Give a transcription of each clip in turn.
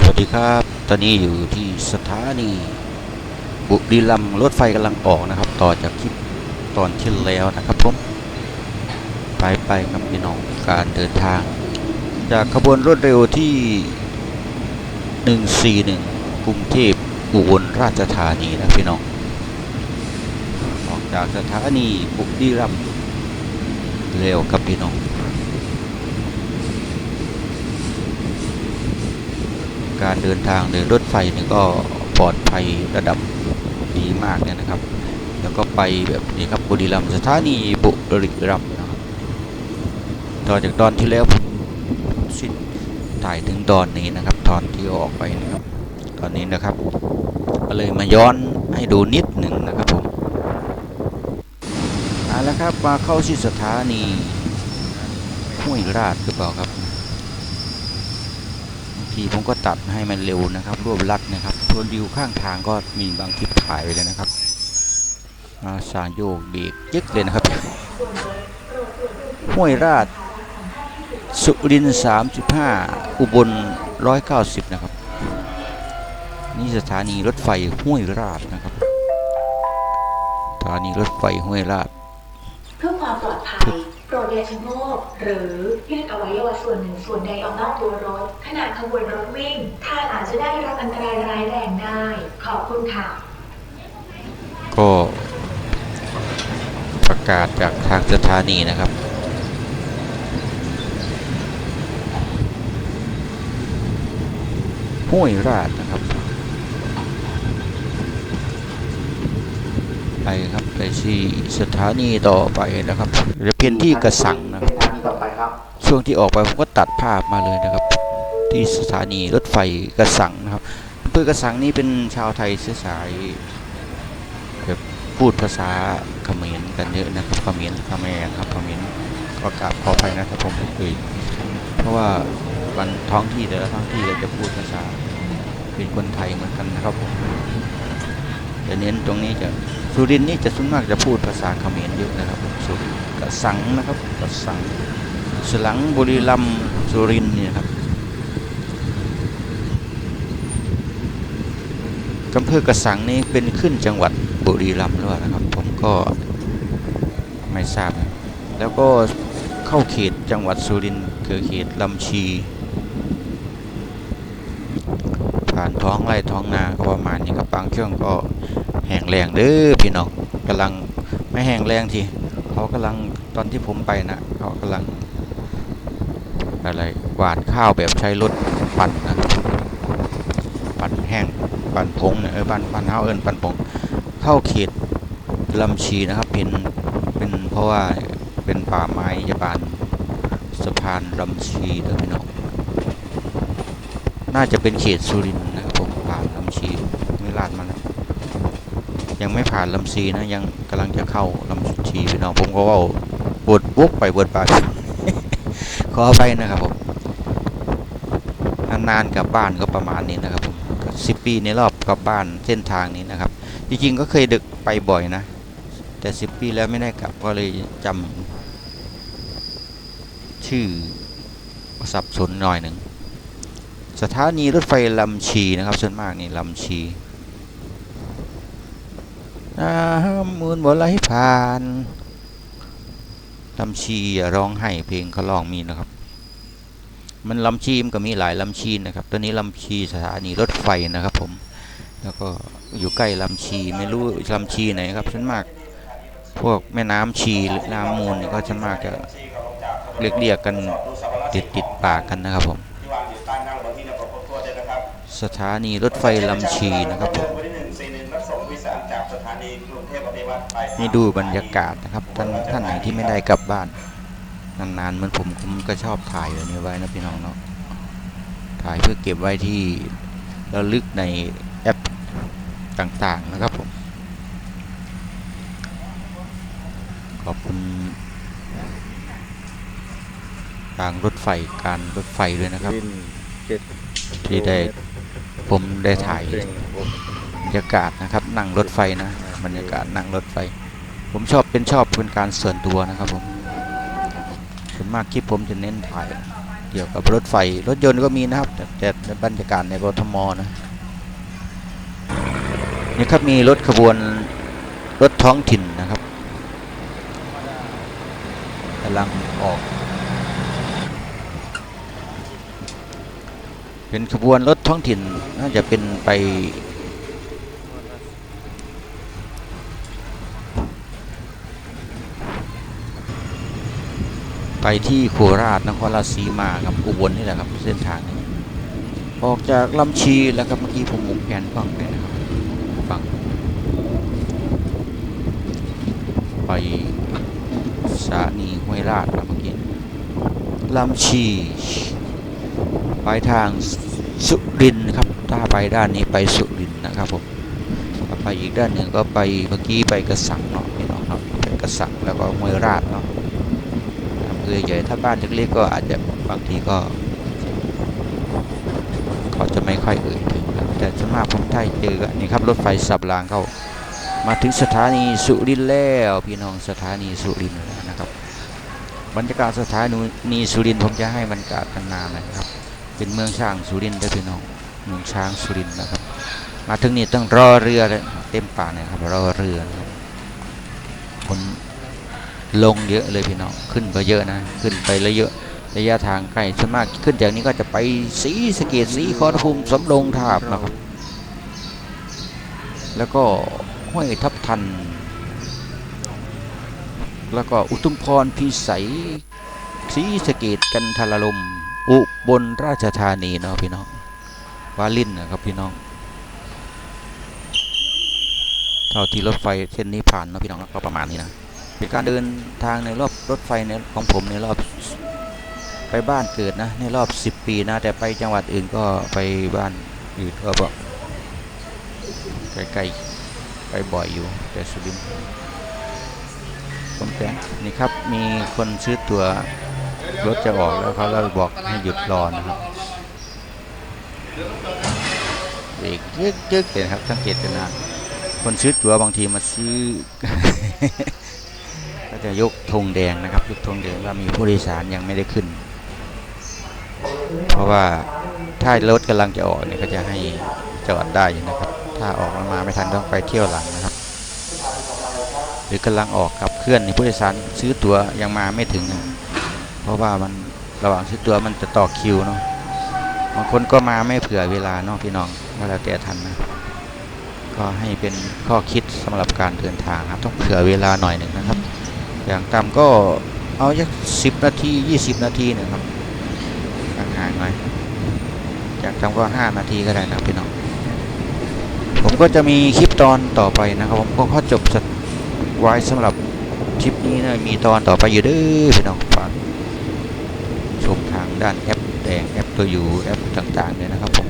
สวัสดีครับ ตอนนี้อยู่ที่สถานีบุรีรัมย์รถไฟกำลังออกนะครับ ต่อจากคลิปตอนที่แล้วนะครับผมไปไปครับพี่น้องการเดินทาง จากขบวนรถเร็วที่ 141 กรุงเทพอุบลราชธานีนะพี่น้องออกจากสถานีบุรีรัมย์เร็วครับพี่น้อง การเดินทางโดยรถไฟนี่ก็ปลอดภัยระดับดีมากเลยนะครับ แล้วก็ไปแบบนี้ครับบุรีรัมย์สถานีบุรีรัมย์นะครับต่อจากตอนที่แล้วผมสิ้นถ่ายถึงตอนนี้นะครับ ตอนที่ออกไปนะครับ ตอนนี้นะครับ ก็เลยมาย้อนให้ดูนิดหนึ่งนะครับผมเอาละครับมาเข้าที่สถานีห้วยราชหรือเปล่าครับ ทีผมก็ตัดให้มันเร็วนะครับ รวบรัดนะครับส่วนวิวข้างทางก็มีบางคลิปถ่ายไปเลยนะครับาสางโยกเบรกยึกเลยนะครับ ห้วยราช สุรินทร์35 อุบล 190 นะครับ นี่สถานีรถไฟห้วยราชนะครับ สถานีรถไฟห้วยราช เพื่อความปลอดภัย โปรดอย่าชะโงกหรือยื่นอวัยวะส่วนหนึ่งส่วนใดออกนอกตัวรถ ขณะขบวนรถวิ่งท่านอาจจะได้รับอันตรายร้ายแรงได้ ขอบคุณค่ะ ก็ประกาศจากทางสถานีนะครับห้วยราชนะครับ ไปครับไปที่สถานีต่อไปนะครับจะเพียนที่กระสังนะครับสถานีต่อไปครับช่วงที่ออกไปผมก็ตัดภาพมาเลยนะครับ ที่สถานีรถไฟกระสังนะครับอำเภอกระสังนี้เป็นชาวไทยเชื้อสายแบบพูดภาษาเขมรกันเยอะนะครับเขมรเขมรครับเขมรก็กราบขออภัยนะครับผมเอ่ยเพราะว่าวันท้องที่แต่ละท้องที่ก็จะพูดภาษาเป็นคนไทยเหมือนกันนะครับผมแต่เน้นตรงนี้จะ สุรินนี่จะส่วนมากจะพูดภาษาเขมรเยอะนะครับสุรินกระสังนะครับกระสังสลังบุรีรัมสุรินเนี่ยครับอำเภอกระสังนี่เป็นขึ้นจังหวัดบุรีรัมย์หรือเปล่านะครับ ผมก็ไม่ทราบ แล้วก็เข้าเขตจังหวัดสุรินทร์คือเขตลำชี ผ่านท้องไร่ท้องนาก็ประมาณนี้ครับบางช่วงก็ แห้งแรงเด้อพี่น้องกำลังไม่แห้งแรงทีเขากำลังตอนที่ผมไปนะเขากำลัง อะไรหวานข้าวแบบใช้รถปั่นนะปั่นแห้งปั่นผงเนี่ยเออปั่นปั่นเฮาเอิญปั่นผงเข้าเขตลำชีนะครับเป็นเป็นเพราะว่าเป็นป่าไม้ยาบานสะพานลำชีเด้อพี่น้องน่าจะเป็นเขตสุรินทร์นะครับผมผ่านลำชีไม่ลาดมานะ ยังไม่ผ่านลำชีนะ ยังกำลังจะเข้าลำชีพี่น้องผมก็ว่าบดวกไปบดไปขอไปนะครับผมนานๆกลับบ้านก็ประมาณนี้นะครับผมสิบปีในรอบกลับบ้านเส้นทางนี้นะครับ จริงๆก็เคยดึกไปบ่อยนะ แต่สิบปีแล้วไม่ได้กลับก็เลยจำชื่อสับสนหน่อยหนึ่งสถานีรถไฟลำชีนะครับส่วนมากนี่ลำชี น้ำมูลบนไหลผ่านลำชีร้องไห้เพลงเขาร้องมีนะครับ มันลำชีมนก็มีหลายลำชีนะครับ ตัวนี้ลำชีสถานีรถไฟนะครับ ผม แล้วก็อยู่ใกล้ลำชีไม่รู้ลำชีไหนครับส่วนมาก พวกแม่น้ำชีหรือน้ำมูลก็ส่วนมากจะเรียกเรียกกันติดติดปากกันนะครับผม สถานีรถไฟลำชีนะครับผม นี่ดูบรรยากาศนะครับท่านท่านไหนที่ไม่ได้กลับบ้านนานๆเหมือนผมผมก็ชอบถ่ายแบบนี้ไว้นะพี่น้องเนาะถ่ายเพื่อเก็บไว้ที่ระลึกในแอปต่างๆนะครับผมขอบคุณทางรถไฟการรถไฟด้วยนะครับ ที่ได้ผมได้ถ่ายบรรยากาศนะครับนั่งรถไฟนะ บรรยากาศนั่งรถไฟ ผมชอบเป็นชอบเป็นการส่วนตัวนะครับผมส่วนมากคลิปผมจะเน้นถ่ายเกี่ยวกับรถไฟรถยนต์ก็มีนะครับ แต่ในบรรยากาศในกรทมนะนี่ครับมีรถขบวนรถท้องถิ่นนะครับกำลังออก เป็นขบวนรถท้องถิ่นน่าจะเป็นไป ไปที่โคราชนครราชสีมาครับอุบลนี่แหละครับเส้นทางนี้ออกจากลำชีแล้วครับเมื่อกี้ผมหมุนแผนกล้งไปนะครับฟังไปสถานีห้วยราชครับเมื่อกี้ลำชีไปทางสุรินครับถ้าไปด้านนี้ไปสุรินนะครับผมไปอีกด้านหนึ่งก็ไปเมื่อกี้ไปกระสังเนาะพี่น้องเนาะไปกระสังแล้วก็ห้วยราชเนาะ อำเภอใหญ่ถ้าบ้านเล็กๆก็อาจจะบางทีก็เขาจะไม่ค่อยเอ่ยถึงแต่ส่วนมากผมได้เจอก็นี่ครับรถไฟสับรางเข้า มาถึงสถานีสุรินทร์แล้วพี่น้องสถานีสุรินทร์นะครับบรรยากาศสถานีสุรินทร์ผมจะให้บรรยากาศนานๆนะครับ เป็นเมืองช้างสุรินทร์ด้พี่น้องเมืองช้างสุรินทร์นะครับ มาถึงนี่ต้องรอเรือเลยเต็มป่ากเลยครับรอเรือคน ลงเยอะเลยพี่น้องขึ้นก็เยอะนะ ขึ้นไปแล้วเยอะระยะทางใกล้ส่วนมากขึ้นจากนี้ก็จะไปสีสะเกดสีขอรภูมิสำโรงทาบนะครับ แล้วก็ห้วยทับทัน แล้วก็อุทุมพรพิสัยสีสะเกดกันทารลม อุบลราชธานีเนาะพี่น้องวาลินนะครับพี่น้องเท่าที่รถไฟเส้นนี้ผ่านเนาะพี่น้องก็ประมาณนี้นะ เป็นการเดินทางในรอบรถไฟในของผมในรอบไปบ้านเกิดนะในรอบ 10 ปีนะ แต่ไปจังหวัดอื่นก็ไปบ้านอื่นก็บอกใกล้ๆไปบ่อยอยู่แต่สุรินทร์ผมแต่นี่ครับมีคนซื้อตัวรถจะออกแล้วเขาเราบอกให้หยุดรอนะครับเบรกยึกๆเลยนครับสังเกตกันนะคนซื้อตัวบางทีมาซื้อ ก็จะยกธงแดงนะครับ ยกธงแดงว่ามีผู้โดยสารยังไม่ได้ขึ้น เพราะว่าถ้ารถกำลังจะออกเนี่ยก็จะให้จอดได้นะครับ ถ้าออกมามาไม่ทันต้องไปเที่ยวหลังนะครับ หรือกำลังออกกับเคลื่อนมีผู้โดยสารซื้อตั๋วยังมาไม่ถึง เพราะว่ามันระหว่างซื้อตั๋วมันจะต่อคิวเนาะบางคนก็มาไม่เผื่อเวลาเนาะพี่น้องว่าแล้วแต่ทันนะก็ให้เป็นข้อคิดสำหรับการเดินทางครับ ต้องเผื่อเวลาหน่อยหนึ่งนะครับ อย่างต่ำก็เอาสักสิบนาทียี่สิบนาทีหนึ่งครับห่างๆหน่อยอย่างต่ำก็ห้านาทีก็ได้นะพี่น้องผมก็จะมีคลิปตอนต่อไปนะครับ ผมก็ขอจบสักไว้สำหรับคลิปนี้นะมีตอนต่อไปอยู่ด้อพี่น้องฝากชมทางด้านแอปแดงแอปตัวอยู่แอปต่างๆเนี่ยนะครับผม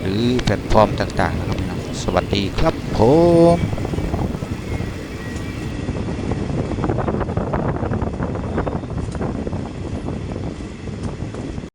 หรือแพลตฟอร์มต่างๆนะครับพี่น้องสวัสดีครับผม